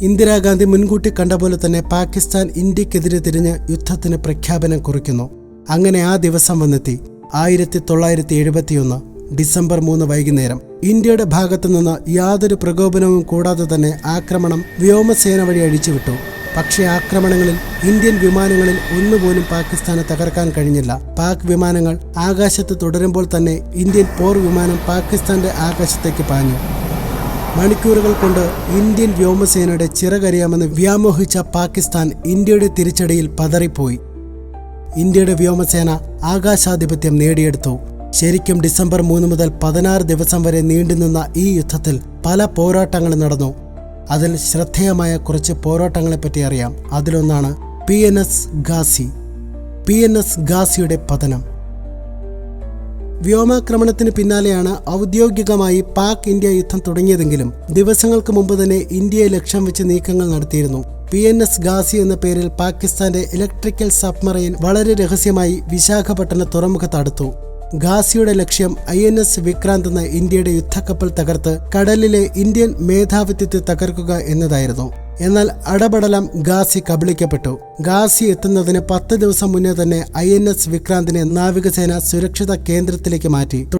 ഇന്ദിരാഗാന്ധി മുൻകൂട്ടി കണ്ട പോലെ തന്നെ പാകിസ്ഥാൻ ഇന്ത്യക്കെതിരെ തിരിഞ്ഞ് യുദ്ധത്തിന് പ്രഖ്യാപനം കുറിക്കുന്നു. അങ്ങനെ ആ ദിവസം വന്നെത്തി. ആയിരത്തി തൊള്ളായിരത്തി എഴുപത്തിയൊന്ന് ഡിസംബർ മൂന്ന് വൈകുന്നേരം. ഇന്ത്യയുടെ ഭാഗത്തു നിന്ന് യാതൊരു പ്രകോപനവും കൂടാതെ തന്നെ ആക്രമണം വ്യോമസേന വഴി അഴിച്ചുവിട്ടു. പക്ഷേ ആക്രമണങ്ങളിൽ ഇന്ത്യൻ വിമാനങ്ങളിൽ ഒന്നുപോലും പാകിസ്ഥാനെ തകർക്കാൻ കഴിഞ്ഞില്ല. പാക് വിമാനങ്ങൾ ആകാശത്ത് തുടരുമ്പോൾ തന്നെ ഇന്ത്യൻ പോർ വിമാനം പാകിസ്ഥാന്റെ ആകാശത്തേക്ക് പാഞ്ഞു. മണിക്കൂറുകൾ കൊണ്ട് ഇന്ത്യൻ വ്യോമസേനയുടെ ചിറകരിയാമെന്ന് വ്യാമോഹിച്ച പാകിസ്ഥാൻ ഇന്ത്യയുടെ തിരിച്ചടിയിൽ പതറിപ്പോയി. ഇന്ത്യയുടെ വ്യോമസേന ആകാശാധിപത്യം നേടിയെടുത്തു. ശരിക്കും ഡിസംബർ മൂന്ന് മുതൽ പതിനാറ് ദിവസം വരെ നീണ്ടുനിന്ന ഈ യുദ്ധത്തിൽ പല പോരാട്ടങ്ങളും നടന്നു. അതിൽ ശ്രദ്ധേയമായ കുറച്ച് പോരാട്ടങ്ങളെപ്പറ്റി അറിയാം. അതിലൊന്നാണ് P N S Ghazi. P N S ഗാസിയുടെ പതനം. വ്യോമാക്രമണത്തിന് പിന്നാലെയാണ് ഔദ്യോഗികമായി പാക് ഇന്ത്യ യുദ്ധം തുടങ്ങിയതെങ്കിലും ദിവസങ്ങൾക്ക് മുമ്പ് തന്നെ ഇന്ത്യയെ ലക്ഷ്യം വെച്ച് നീക്കങ്ങൾ നടത്തിയിരുന്നു. പി എൻ എസ് ഗാസി എന്ന പേരിൽ പാകിസ്ഥാന്റെ ഇലക്ട്രിക്കൽ സബ്മറൈൻ വളരെ രഹസ്യമായി വിശാഖപട്ടണ തുറമുഖത്ത് അടുത്തു ഗാസിയുടെ ലക്ഷ്യം ഐ എൻ എസ് വിക്രാന്ത് എന്ന ഇന്ത്യയുടെ യുദ്ധക്കപ്പൽ തകർത്ത് കടലിലെ ഇന്ത്യൻ മേധാവിത്വത്തെ തകർക്കുക എന്നതായിരുന്നു. എന്നാൽ അടപടലം ഗാസി കബളിക്കപ്പെട്ടു. ഗാസി എത്തുന്നതിന് പത്ത് ദിവസം മുന്നേ തന്നെ ഐ എൻ എസ് വിക്രാന്തിനെ നാവികസേന സുരക്ഷിത കേന്ദ്രത്തിലേക്ക് മാറ്റി.